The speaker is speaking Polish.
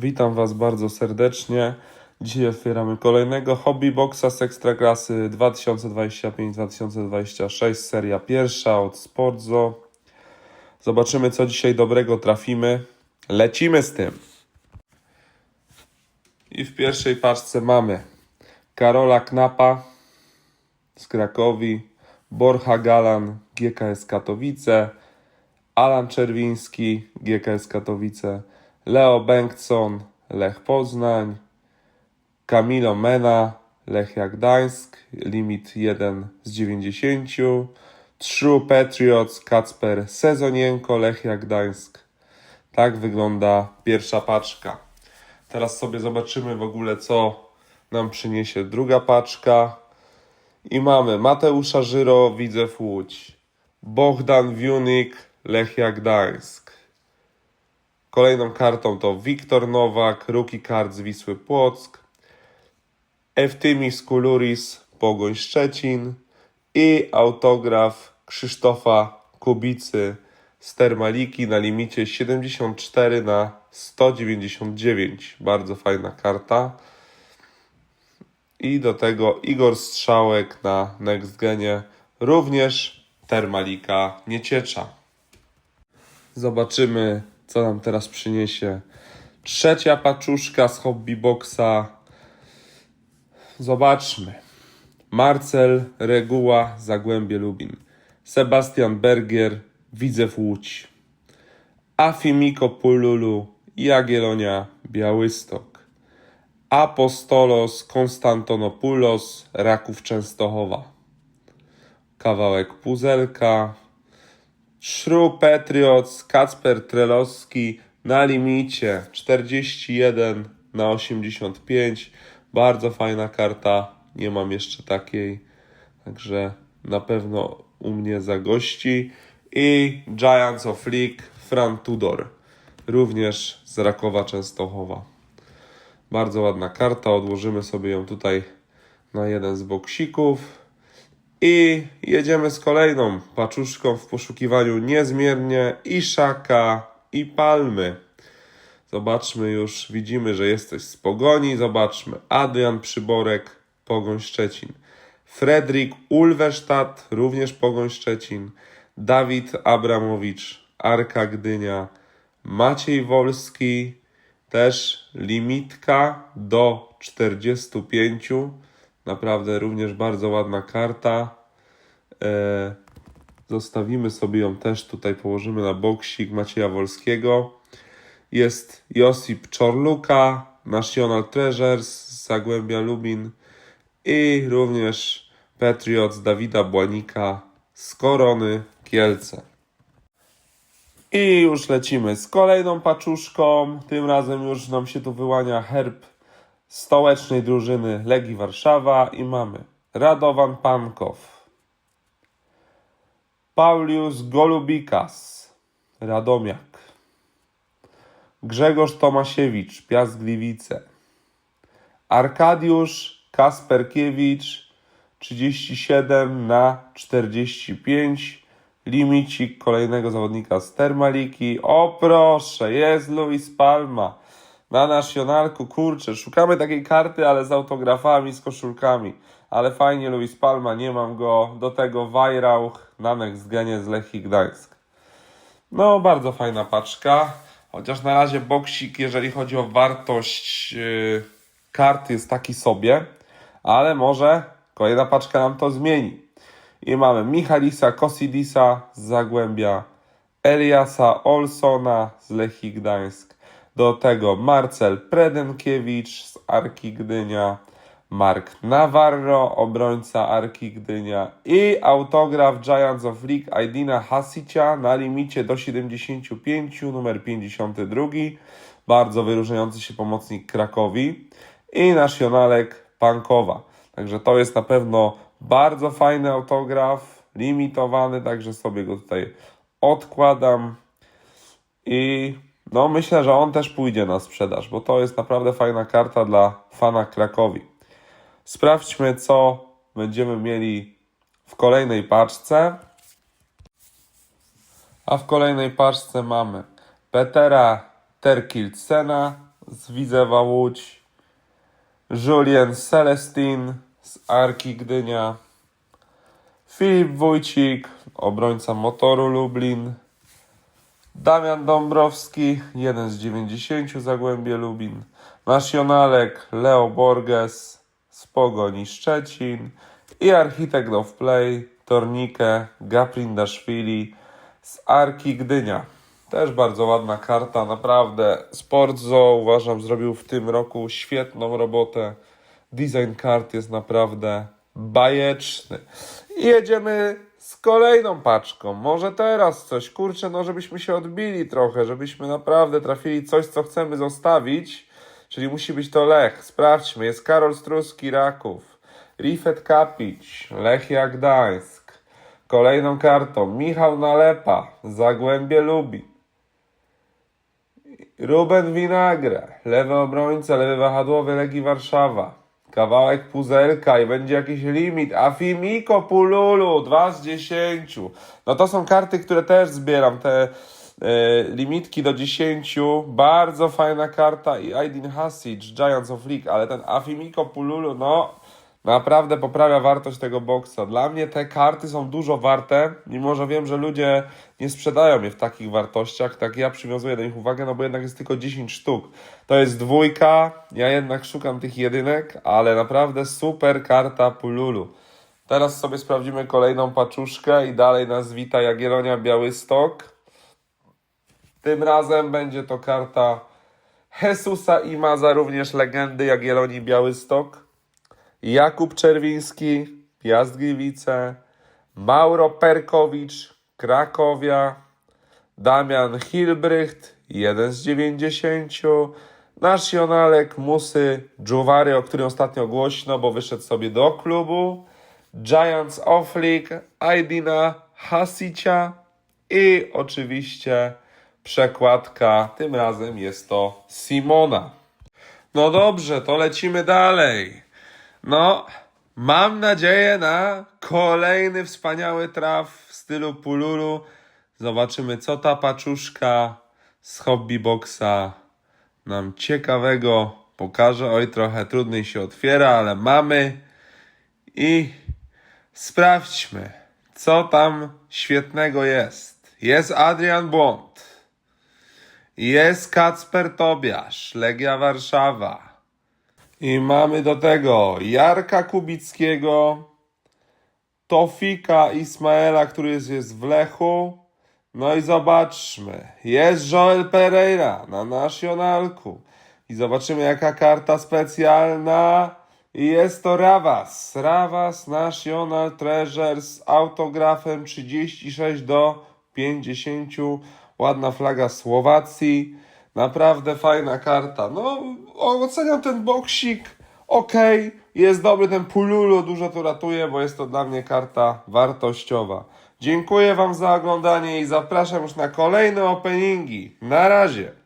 Witam Was bardzo serdecznie. Dzisiaj otwieramy kolejnego Hobby Boxa z Ekstraklasy 2025-2026, seria pierwsza od Sportzo. Zobaczymy, co dzisiaj dobrego trafimy. Lecimy z tym. I w pierwszej paczce mamy Karola Knapa z Krakowi, Borcha Galan, GKS Katowice, Alan Czerwiński, GKS Katowice, Leo Bengtson, Lech Poznań, Kamilo Mena, Lechia Gdańsk, limit 1 z 90, True Patriots, Kacper Sezonienko, Lechia Gdańsk. Tak wygląda pierwsza paczka. Teraz sobie zobaczymy w ogóle, co nam przyniesie druga paczka. I mamy Mateusza Żyro, Widzew Łódź, Bohdan Wiunik, Lechia Gdańsk. Kolejną kartą to Wiktor Nowak, Rookie Card z Wisły Płock, Eftymis Kuluris, Pogoń Szczecin i autograf Krzysztofa Kubicy z Termaliki na limicie 74 na 199. Bardzo fajna karta. I do tego Igor Strzałek na Next Genie, również Termalika Nieciecza. Zobaczymy, co nam teraz przyniesie trzecia paczuszka z Hobby Boxa. Zobaczmy. Marcel Reguła, Zagłębie Lubin. Sebastian Bergier, Widzew Łódź. Afimiko Pululu, Jagiellonia, Białystok. Apostolos Konstantonopoulos, Raków Częstochowa. Kawałek puzelka, Shrew Patriots, Kacper Trelowski na limicie 41 na 85. Bardzo fajna karta. Nie mam jeszcze takiej. Także na pewno u mnie zagości. I Giants of League, Fran Tudor. Również z Rakowa Częstochowa. Bardzo ładna karta. Odłożymy sobie ją tutaj na jeden z boksików. I jedziemy z kolejną paczuszką w poszukiwaniu niezmiernie i szaka, i palmy. Zobaczmy już, widzimy, że jesteś z Pogoni. Zobaczmy. Adrian Przyborek, Pogoń Szczecin. Fredrik Ulwerstadt, również Pogoń Szczecin. Dawid Abramowicz, Arka Gdynia. Maciej Wolski, też limitka do 45. Naprawdę również bardzo ładna karta. E, zostawimy sobie ją też tutaj, położymy na boksik Macieja Wolskiego. Jest Josip Czorluka, National Treasures z Zagłębia Lubin i również Patriots Dawida Błanika z Korony Kielce. I już lecimy z kolejną paczuszką. Tym razem już nam się tu wyłania herb stołecznej drużyny Legii Warszawa i mamy Radowan Pankow, Paulius Golubikas, Radomiak, Grzegorz Tomasiewicz, Piast Gliwice, Arkadiusz Kasperkiewicz, 37 na 45, limicik kolejnego zawodnika z Termaliki. O proszę, jest Luis Palma na nacjonalku. Kurczę, szukamy takiej karty, ale z autografami, z koszulkami. Ale fajnie, Luis Palma, nie mam go. Do tego Wajrauch na Next Genie z Lechii Gdańsk. No, bardzo fajna paczka. Chociaż na razie boksik, jeżeli chodzi o wartość yy, kart, jest taki sobie. Ale może kolejna paczka nam to zmieni. I mamy Michalisa Kosidisa z Zagłębia, Eliasa Olsona z Lechii Gdańsk. Do tego Marcel Predenkiewicz z Arki Gdynia, Mark Navarro, obrońca Arki Gdynia i autograf Giants of League Aidina Hasicia na limicie do 75, numer 52. Bardzo wyróżniający się pomocnik Krakowi i nasionalek Pankowa. Także to jest na pewno bardzo fajny autograf, limitowany, także sobie go tutaj odkładam. I no myślę, że on też pójdzie na sprzedaż, bo to jest naprawdę fajna karta dla fana Krakowi. Sprawdźmy, co będziemy mieli w kolejnej paczce. A w kolejnej paczce mamy Petera Terkilsena z Widzewa Łódź, Julien Celestin z Arki Gdynia, Filip Wójcik, obrońca Motoru Lublin, Damian Dąbrowski, jeden z 90 Zagłębie Lubin, Nacjonalek Leo Borges z Pogoni Szczecin i Architect of Play Tornikę Gaprindaszwili z Arki Gdynia. Też bardzo ładna karta, naprawdę. Sport Zoo uważam zrobił w tym roku świetną robotę. Design kart jest naprawdę bajeczny. I jedziemy z kolejną paczką. Może teraz coś, kurczę, no żebyśmy się odbili trochę, żebyśmy naprawdę trafili coś, co chcemy zostawić. Czyli musi być to Lech. Sprawdźmy. Jest Karol Struski, Raków. Rifet Kapić, Lechia Gdańsk. Kolejną kartą Michał Nalepa, Zagłębie Lubi. Ruben Winagre, lewy obrońca, lewy wahadłowy Legii Warszawa. Kawałek puzelka i będzie jakiś limit. Afimiko Pululu, 2 z 10. No to są karty, które też zbieram, te e, limitki do 10. Bardzo fajna karta i Aydin Hasic, Giants of League, ale ten Afimiko Pululu, no naprawdę poprawia wartość tego boksa. Dla mnie te karty są dużo warte, mimo że wiem, że ludzie nie sprzedają je w takich wartościach, tak ja przywiązuję do nich uwagę, no bo jednak jest tylko 10 sztuk. To jest dwójka, ja jednak szukam tych jedynek, ale naprawdę super karta Pululu. Teraz sobie sprawdzimy kolejną paczuszkę i dalej nas wita Jagiellonia Białystok. Tym razem będzie to karta Jesusa Imaza, również legendy Jagiellonii Białystok. Jakub Czerwiński, Piast Gliwice, Mauro Perkowicz, Krakowia, Damian Hilbrycht, 1 z 90, Nacjonalek Musy Dżuwary, o którym ostatnio głośno, bo wyszedł sobie do klubu, Giants of League, Aidina Hasicia i oczywiście przekładka, tym razem jest to Simona. No dobrze, to lecimy dalej. No, mam nadzieję na kolejny wspaniały traf w stylu Pululu. Zobaczymy, co ta paczuszka z Hobbyboxa nam ciekawego pokaże. Oj, trochę trudniej się otwiera, ale mamy. I sprawdźmy, co tam świetnego jest. Jest Adrian Błąd. Jest Kacper Tobiasz, Legia Warszawa. I mamy do tego Jarka Kubickiego, Tofika Ismaela, który jest, jest w Lechu. No i zobaczmy. Jest Joel Pereira na Nacionalku. I zobaczymy jaka karta specjalna. I jest to Rawas. Rawas National Treasure z autografem 36 do 50. Ładna flaga Słowacji. Naprawdę fajna karta. No, oceniam ten boksik. Okej, jest dobry ten Pululu, dużo to ratuje, bo jest to dla mnie karta wartościowa. Dziękuję Wam za oglądanie i zapraszam już na kolejne openingi. Na razie.